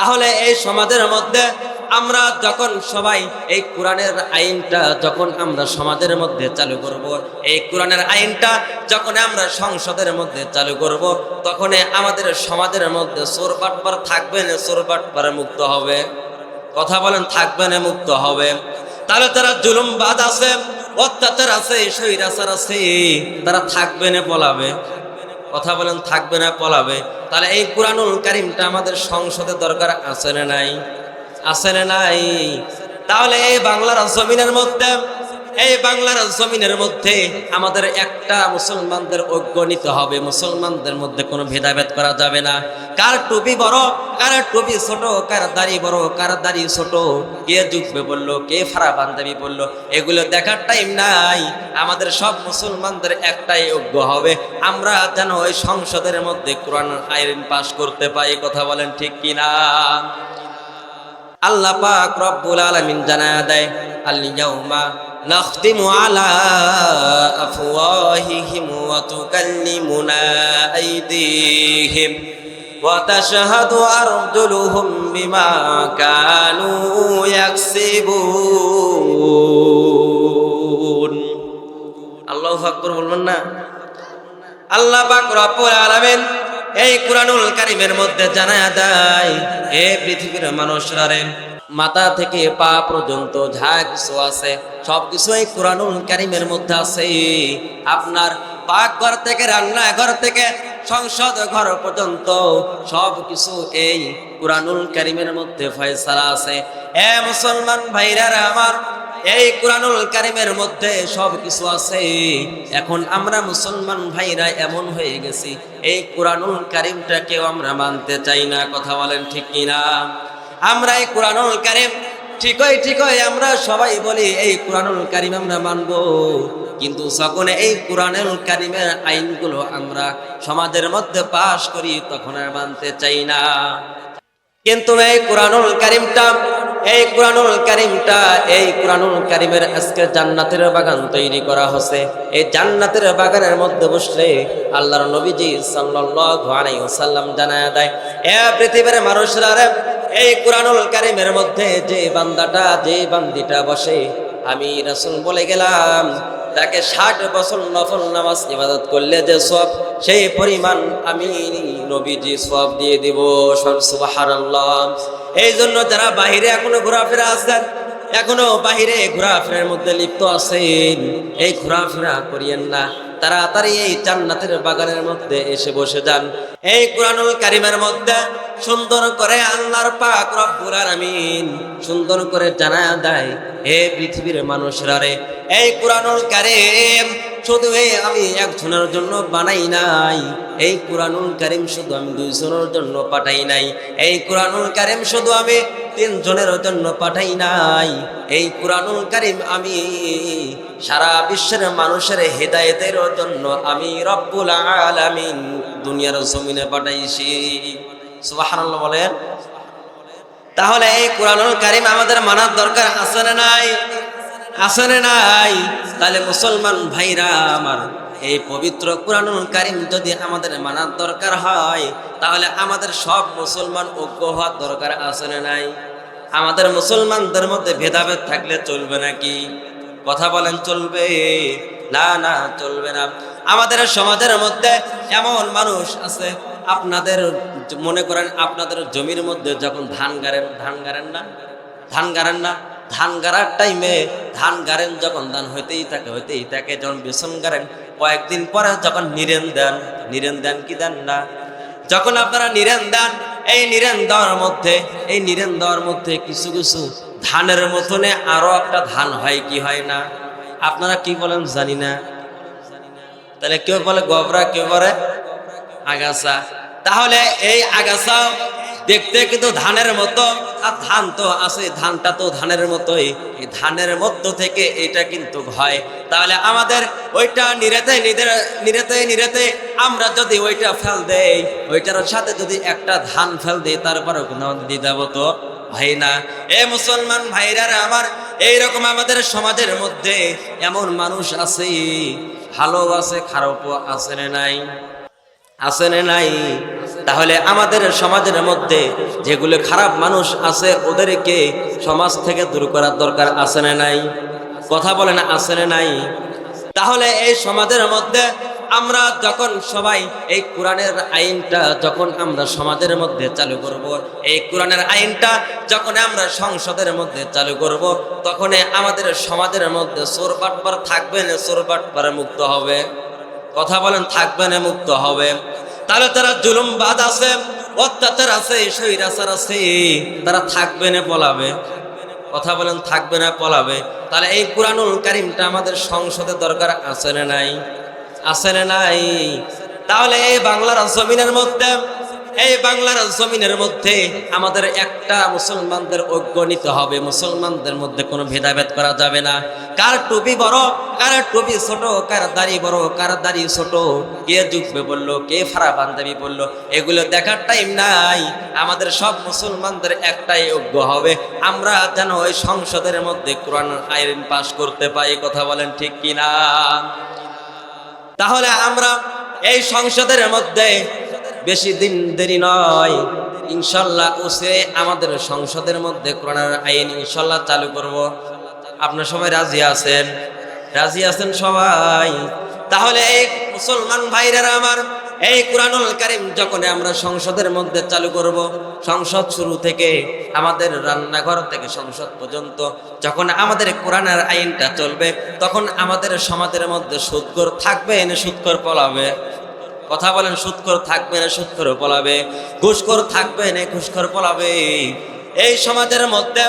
তাহলে এই সমাজের মধ্যে আমরা যখন সবাই এই কোরআনের আইনটা যখন আমরা সমাজের মধ্যে চালু করব, এই কোরআনের আইনটা যখন আমরা সংসদের মধ্যে চালু করব তখন আমাদের সমাজের মধ্যে চোর বাটপার থাকবে না, চোর বাটপার মুক্ত হবে। কথা বলেন, থাকবে না, মুক্ত হবে। তাহলে তারা জুলুমবাদ আছে, অত্যাচার আছে স্বৈরাচার আছে, তারা থাকবে না, পলাবে। কথা বলেন, থাকবে না, পলাবে। তাহলে এই কোরআনুল কারিমটা আমাদের সংসদে দরকার আছে না নাই? আছে না নাই? তাহলে এই বাংলার জমিনের মধ্যে এই বাংলার জমিনের মধ্যে আমাদের একটা মুসলমানদের ঐক্য নিতে হবে। মুসলমানদের মধ্যে কোনো ভেদাভেদ করা যাবে না। কার টুপি বড়, কার টুপি ছোট, কার দাড়ি বড়, কার দাড়ি ছোট, কে যুগবে বলল, কে ফারা বান্ধবী বলল, এগুলো দেখার টাইম নাই। আমাদের সব মুসলমানদের একটাই ঐক্য হবে। আমরা যেন ওই সংসদের মধ্যে কোরআন আইন পাশ করতে পাই কথা বলেন ঠিক কিনা? আল্লাহ পাক রব্বুল আলামিন জানায়া দেয় আল ইয়াউমা আফওয়াহিহিম ওয়া তুকাল্লিমুনা আইদিহিম ওয়া তাশহাদু আরজুলুহুম বিমা কানু ইয়াকসিবুন। আল্লাহু আকবার বলবেন না? আল্লাহ পাক রব্বুল এই কুরআনুল কারীমের মধ্যে জানায়া দেয়, হে পৃথিবীর মানুষরা রে মাথা থেকে পা পর্যন্ত যা কিছু আছে, সব কিছু এই কোরআনুল কারিমের মধ্যে আছে। আপনার পাকঘর থেকে, রান্নাঘর থেকে, সংসদ ঘর পর্যন্ত সব কিছু এই কোরআনুল কারিমের মধ্যে ফয়সালা আছে। এ মুসলমান ভাইরা আমার, এই কোরআনুল কারিমের মধ্যে সব কিছু আছে। এখন আমরা মুসলমান ভাইরা এমন হয়ে গেছি, এই কোরআনুল কারিমটাকেও আমরা মানতে চাই না, কথা বলেন ঠিক কিনা? আমরা এই কোরআনুল কারিম, ঠিকই ঠিকই, আমরা সবাই বলি এই কোরআনুল কারিম আমরা মানবো। কিন্তু যখন এই কোরআনুল কারিমের আইনগুলো আমরা সমাজের মধ্যে পাশ করি, তখন আর মানতে চাই না। কিন্তু এই কোরআনুল কারিমটা, এই কোরআনুল কারিমটা, এই কোরআনুল কারিমের আজকে জান্নাতের বাগান তৈরি করা হচ্ছে। এই জান্নাতের বাগানের মধ্যে বসলে আল্লাহর নবীজি সাল্লাল্লাহু আলাইহি ওয়াসাল্লাম জানায় দেয়, এ পৃথিবীর মানুষরা এই কোরআনুল কারিমের মধ্যে যে বান্দাটা, যে বান্দিটা বসে, আমি রাসূল বলে গেলাম, তাকে ষাট বছর নফল নামাজ ইবাদত করলে যে সব, সেই পরিমাণ আমি নবীজি সব দিয়ে দিব। সুবহানাল্লাহ। এই জন্য যারা বাহিরে এখনও ঘোরাফেরা আছেন, এখনও বাহিরে ঘোরাফেরার মধ্যে লিপ্ত আছেন, এই ঘোরাফেরা করিয়েন না। তাড়াতাড়ি এই জান্নাতের বাগানের মধ্যে এসে বসে যান। এই কোরআনুল কারিমের মধ্যে সুন্দর করে আল্লাহর পাক রব্বুল আলামিন সুন্দর করে জানায়া দেয়, হে পৃথিবীর মানুষরা রে, এই কোরআনুল কারিম শুধু এই আমি একজনের জন্য বানাই নাই, এই কোরআনুল কারিম শুধু আমি দুইজনের জন্য পাঠাই নাই, এই কোরআনুল কারিম শুধু আমি তিনজনের জন্য পাঠাই নাই, এই কোরআনুল কারিম আমি সারা বিশ্বের মানুষের হেদায়েতের জন্য আমি রব্বুল আলামিন দুনিয়ার জমিনে পাঠাইছি। সুবহানাল্লাহ বলেন তাহলে এই কোরআনুল কারিম আমাদের মানার দরকার আছে না নাই? আছে না নাই? তাহলে মুসলমান ভাইরা আমার, এই পবিত্র কোরআনুল কারিম যদি আমাদের মানার দরকার হয়, তাহলে আমাদের সব মুসলমান ঐক্য হওয়ার দরকার আছে না নাই? আমাদের মুসলমানদের মধ্যে ভেদাভেদ থাকলে চলবে নাকি? কথা বলেন, চলবে? না না, চলবে না। আমাদের সমাজের মধ্যে এমন মানুষ আছে, আপনাদের মনে করেন আপনাদের জমির মধ্যে যখন ধান গাড়েন ধান গাড়েন না? ধান গাড়েন না? ধান গাড়ার টাইমে ধান গাড়েন যখন, ধান হইতেই থাকে হইতেই থাকে। যখন বেসন গাড়েন, কয়েকদিন পরে যখন নিরেন দেন নিরেন দেন কি দেন না? যখন আপনারা নিরেন দেন, এই নিরেন দেওয়ার মধ্যে, এই নিরেন দেওয়ার মধ্যে কিছু কিছু ধানের মতনে আরও একটা ধান হয় কি হয় না? আপনারা কি বলেন জানি না। তাহলে কেউ বলে গবরা, কেউ বলে আগাছা। তাহলে এই আগাছা দেখতে কিন্তু ধানের মতো, আর ধান তো আছে, ধানটা তো ধানের মতোই। এই ধানের মধ্য থেকে এটা কিন্তু হয়। তাহলে আমাদের ওইটা নিরেতে নিরেতে নিরেতে আমরা যদি ওইটা ফেল দেই, ওইটার সাথে যদি একটা ধান ফেল দেই, তারপরেও কিন্তু আমাদের দ্বিধাব তো ভাই না। এ মুসলমান ভাইরা আমার, এইরকম আমাদের সমাজের মধ্যে এমন মানুষ আছে ভালো আছে, খারাপও আছে নাই? আছে না নাই? তাহলে আমাদের সমাজের মধ্যে যেগুলো খারাপ মানুষ আছে, ওদেরকে সমাজ থেকে দূর করার দরকার আছে না নাই? কথা বলে না, আছে না নাই? তাহলে এই সমাজের মধ্যে আমরা যখন সবাই এই কোরআনের আইনটা যখন আমরা সমাজের মধ্যে চালু করব, এই কোরআনের আইনটা যখন আমরা সংসদের মধ্যে চালু করব তখন আমাদের সমাজের মধ্যে চোর বাটপার থাকবে না চোর বাটপার মুক্ত হবে? কথা বলেন, থাকবে না, মুক্ত হবে। তাহলে তারা জুলুমবাদ আছে, অত্যাচার আছে, স্বৈরাচার আছে, তারা থাকবে না, পলাবে। কথা বলেন, থাকবে না, পলাবে। তাহলে এই কোরআনুল কারিমটা আমাদের সংসদে দরকার আছে না নাই? আছে না নাই? তাহলে এই বাংলার জমিনের মধ্যে এই বাংলার জমিনের মধ্যে আমাদের একটা মুসলমানদের ঐক্য নিতে হবে। মুসলমানদের মধ্যে কোনো ভেদাভেদ করা যাবে না। কার টুপি বড়, কার টুপি ছোট, কার দাড়ি বড়, কার দাড়ি ছোট, কে জুকবে বলল, কে ফারা বান্ধবী বলল, এগুলো দেখার টাইম নাই। আমাদের সব মুসলমানদের একটাই ঐক্য হবে। আমরা যেন ওই সংসদের মধ্যে কোরআন আইন পাশ করতে পাই কথা বলেন ঠিক কিনা? তাহলে আমরা এই সংসদের মধ্যে বেশি দিন দেরি নয়। ইনশাল্লাহ ওসে আমাদের সংসদের মধ্যে কোরআনের আইন ইনশাল্লাহ চালু করব। আপনার সবাই রাজি আছেন? রাজি আছেন সবাই? তাহলে এই মুসলমান ভাইরা আমার, এই কোরআনুল কারিম যখন আমরা সংসদের মধ্যে চালু করব, সংসদ শুরু থেকে আমাদের রান্নাঘর থেকে সংসদ পর্যন্ত যখন আমাদের কোরআনের আইনটা চলবে, তখন আমাদের সমাজের মধ্যে সুদকর থাকবে না সুদকর পলাবে কথা বলেন সুদকর থাকবে না সুদকর পলাবে। ঘুষখোর থাকবে না, ঘুষখোর পলাবে। এই সমাজের মধ্যে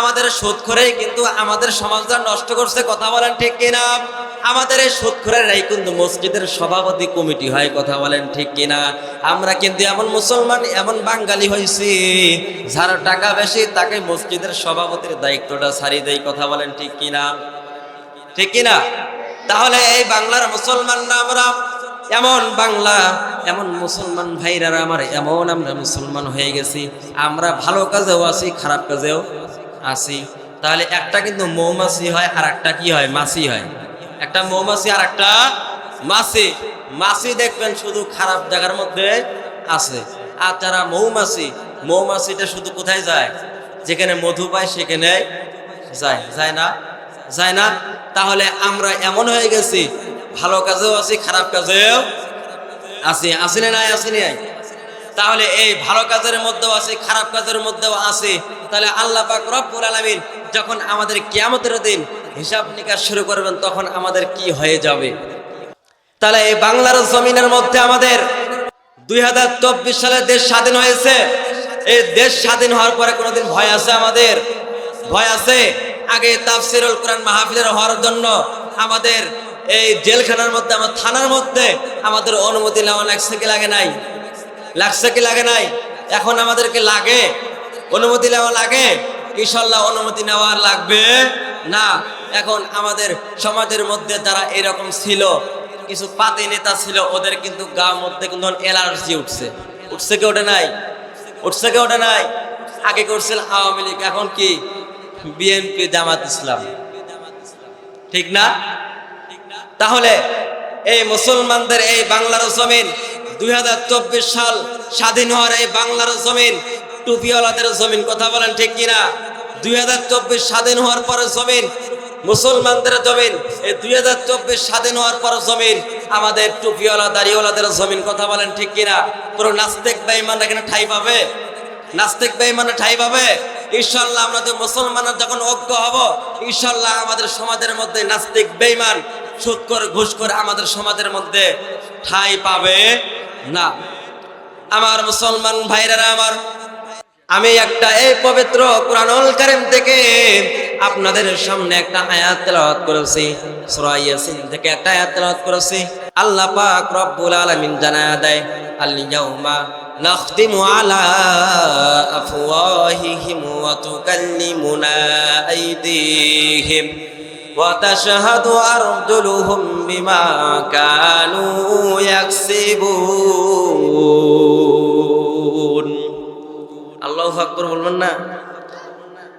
আমাদের সুদখোরেই কিন্তু আমাদের সমাজটা নষ্ট করছে, কথা বলেন ঠিক কিনা? আমাদের এই সুদখোরেরাই কিন্তু মসজিদের সভাপতি কমিটি হয়, কথা বলেন ঠিক কিনা? আমরা কিন্তু এমন মুসলমান, এমন বাঙালি হয়েছি, যার টাকা বেশি, তাকে মসজিদের সভাপতির দায়িত্বটা ছাড়িয়ে দেয় কথা বলেন ঠিক কিনা? ঠিক কিনা? তাহলে এই বাংলার মুসলমানরা আমরা এমন বাংলা, এমন মুসলমান ভাইরা আমার, এমন আমরা মুসলমান হয়ে গেছি। আমরা ভালো কাজেও আছি, খারাপ কাজেও আছি। তাহলে একটা কিন্তু মৌমাছি হয় আর একটা কি হয়? মাছি হয়। একটা মৌমাছি আর একটা মাছি। মাছি দেখবেন শুধু খারাপ জায়গার মধ্যে আছে। আর যারা মৌমাছি, মৌমাছিটা শুধু কোথায় যায়? যেখানে মধু পায়, সেখানে যায়। যায় না? যায় না? তাহলে আমরা এমন হয়ে গেছি ভালো কাজেও আছি, খারাপ কাজেও আছি। আসি না নাই আসি নাই? তাহলে এই ভালো কাজের মধ্যেও আছে, খারাপ কাজের মধ্যেও আছে। তাহলে আল্লাহ পাক রব্বুল আলামিন যখন আমাদের কিয়ামতের দিন হিসাব নিকাশ শুরু করবেন, তখন আমাদের কি হয়ে যাবে? তাহলে এই বাংলার জমিনের মধ্যে আমাদের দুই হাজার চব্বিশ সালে দেশ স্বাধীন হয়েছে। এই দেশ স্বাধীন হওয়ার পরে কোনোদিন ভয় আছে আমাদের? ভয় আছে? আগে তাফসিরুল কোরআন মাহফিলের হওয়ার জন্য আমাদের এই জেলখানার মধ্যে, আমার থানার মধ্যে আমাদের অনুমতি নেওয়া লাগছে কি লাগে নাই? লাগছে কি লাগে নাই? এখন আমাদেরকে লাগে? অনুমতি নেওয়া লাগে? ইনশাল্লাহ অনুমতি নেওয়া লাগবে? না। এখন আমাদের সমাজের মধ্যে যারা এরকম ছিল, কিছু পাতি নেতা ছিল, ওদের কিন্তু গা মধ্যে কিন্তু অ্যালার্জি উঠছে। উঠছে কি ওটা নাই? উঠছে কি ওটা নাই? আগে করছিল আওয়ামী লীগ, এখন কি? বিএনপি, জামাত ইসলাম। ঠিক না? তাহলে এই মুসলমানদের এই বাংলার জমিন দুই হাজার চব্বিশ সাল স্বাধীন হওয়ার এই বাংলার জমিন টুপিওয়ালাদের জমিন, কথা বলেন ঠিক কিনা? দুই হাজার চব্বিশ স্বাধীন হওয়ার পরে জমিন, মুসলমানদের জমিন, এই দুই হাজার চব্বিশ স্বাধীন হওয়ার পর জমিন, আমাদের টুপিওয়ালা, দাড়িওয়ালাদের জমিন, কথা বলেন ঠিক কিনা? পুরো নাস্তিক বেঈমান এখানে ঠাই পাবে? নাস্তিক বেঈমানে ঠাই পাবে? ইনশাল্লাহ আমরা মুসলমানের যখন ঐক্য হব ইনশাল্লাহ আমাদের সমাজের মধ্যে নাস্তিক বেঈমান সুদ করে, ঘুষ করে আমাদের সমাজের মধ্যে ঠাই পাবে না। আমার মুসলমান ভাইরা আমার, আমি একটা এই পবিত্র কোরআনুল কারীম থেকে আপনাদের সামনে একটা আয়াত তেলাওয়াত করেছি, সূরা ইয়াসিন থেকে একটা আয়াত তেলাওয়াত করেছি। আল্লাহ পাক রব্বুল আলামিন জানায়া দেয়, আল ইয়াউমা নাখতিমু আলা আফওয়াহিহিম ওয়া তুকাল্লিমুনা আইদিহিম। وتشهد أرجلهم بما كانوا يكسبون আল্লাহ আকবর বলবেন না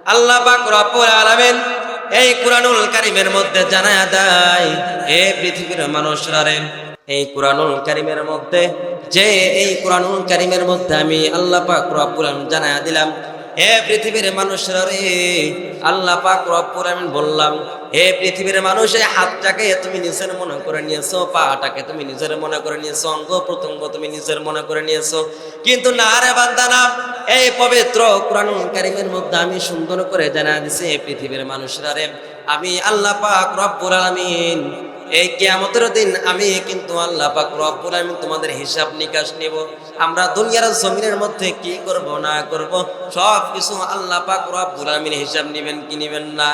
আল্লাহ পাক রব্বুল আলামিন এই কুরআনুল কারীমের মধ্যে জানায়া দেয় হে পৃথিবীর মানুষরা রে এই কোরআনুল কারিমের মধ্যে যে এই কোরআনুল কারিমের মধ্যে আমি আল্লাহ পাক রব্বুল আলামিন জানায়া দিলাম হে পৃথিবীর মানুষরা রে, আল্লাহ পাক রব্বুল আলামিন বললাম, হে পৃথিবীর মানুষ, এই হাতটাকে তুমি নিজের মনে করে নিয়েছো, পাটাকে তুমি নিজের মনে করে নিয়েছো, অঙ্গ প্রত্যঙ্গ তুমি নিজের মনে করে নিয়েছো। কিন্তু না রে বান্দানা এই পবিত্র কোরআনুল কারিমের মধ্যে আমি সুন্দর করে জানা দিছি পৃথিবীর মানুষরা রে, আমি আল্লাহ পাক রব্বুল আলামিন এই কেয়ামতের দিন আমি কিন্তু আল্লাহ পাক রব্বুল আলামিন তোমাদের হিসাব নিকাশ নেব। আমরা দুনিয়ার জমিনের মধ্যে কি করব, না করব সব কিছু আল্লাহ পাক রব্বুল আলামিন হিসাব নেবেন কি নেবেন না।